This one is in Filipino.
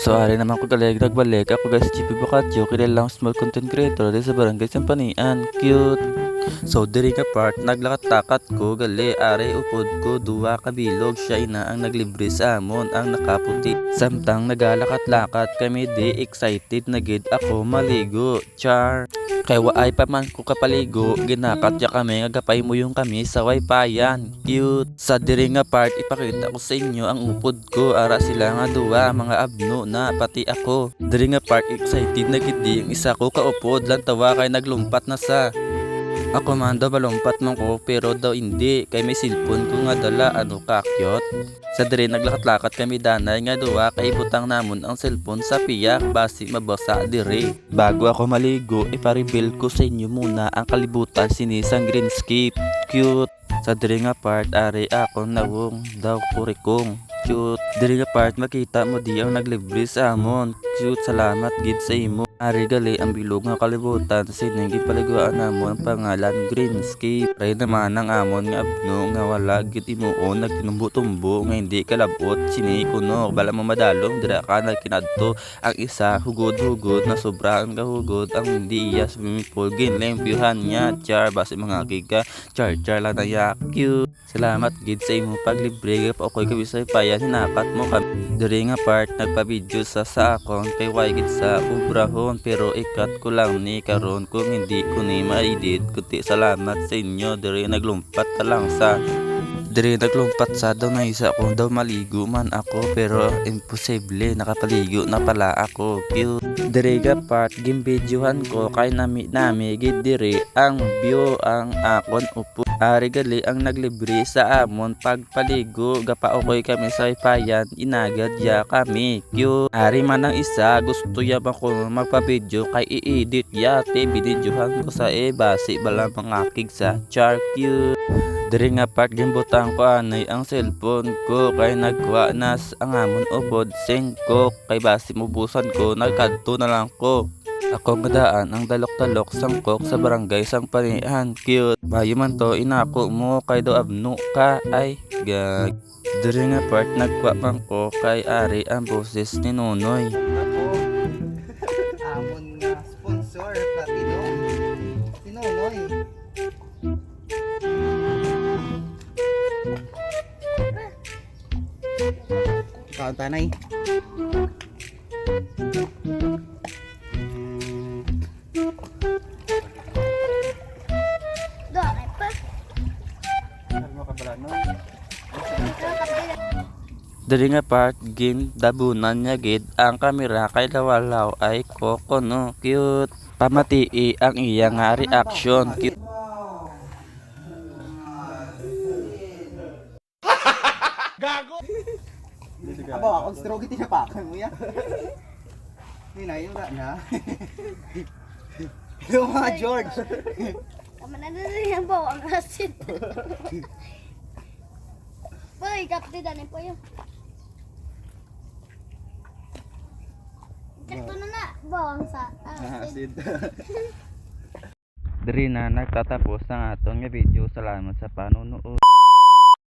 So ari naman ko galig nagbalik. Ako guys GP Bocaccio kilalang small content creator dito sa barangay Sampanian cute. So diri ka part naglakat-lakat ko gali ari upod ko duwa kabilog. Siya ina ang naglibre sa amon ang nakaputi. Samtang nagalakat-lakat kami di excited na gid ako maligo. Char. Kay waay pa man ko kapaligo ginakat ya kami ngagapay mo yung kami sa wifi-yan cute. Sa diri nga part ipakita ko sa inyo ang upod ko ara sila nga duwa mga abno na pati ako. Diri nga part excited na gid di yung isa ko kaupod lang tawa kay naglumpat na sa. Ako man daw malumpat man ko pero daw hindi kay may cellphone ko nga dala ano kakyot sa diri naglakat-lakat kami danay nga duwa kay butang namon ang cellphone sa piyak basi mabasa diri. Bago ako maligo ipa-reveal ko sa inyo muna ang kalibutan sinisang greenscape cute! Sa diri nga part ari ako nawong daw kurikong cute. Diri part makita mo di ang naglibre sa amon. Cute salamat gid sa imo Ari gali ang bilog nga kalibutan sining gipaliguan namon ang pangalan Greenscape. Ray naman ang amon nga abno nga wala gid imuon nagtinumbo-tumbo nga hindi kalabot sini kuno bala mo madalong dira ka nagkinadto ang isa hugod-hugod na sobrang kahugod ang hindi iya swimming pool ginlempyuhan niya char base mga giga char char lang na yak cute. Salamat gid sa imo paglibre pa okay kabi sa payan hinakat mo kami diri nga part nagpa-video sa sa akon kay way gid sa ubrahon pero ikat ko lang ni karon kung hindi ko ni ma-edit kundi salamat sa inyo. Diri naglumpat ta lang sa diri naglumpat sa daw na isa kung daw maligo man ako pero imposible nakapaligo na pala ako. Cute diri ga part gimbidyohan ko kay nami nami gid diri ang view ang akon upo. Ari gali ang naglibre sa amon pagpaligo gapaokoy kami sa ipayan inagad ya kami. Cute Ari man ang isa gusto ya ba ko magpa-video kay i-edit ya te binidyohan ko sa e basi bala mga kig sa char cute Diri nga part gimbutang ko anay ang cellphone ko kay nagkuha nas ang amon upod sing ko kay basi mubusan ko nagkadto na lang ko. Ako madaan ang dalok-dalok sangkok sa barangay sang panihan cute. Bayo man to inako mo kay do abno ka ay gag. Diri nga part nagkuha man ko kay ari ang boses ni Nonoy Ang tanay. Doon, pa. Ano mo kabala no? Diri nga part gin dabunan niya gid ang kamera kay lawalaw ay koko no cute pamatii ang iya nga reaction cute Abo, akong stroke tinapakan mo yan. Hindi na, yun na. Hello mga George. Tama na na yan po ang asin. Boy, kapti dani po yun. Sakto na na. Bawang sa asin. Diri na nagtatapos ang aton nga video salamat sa panonood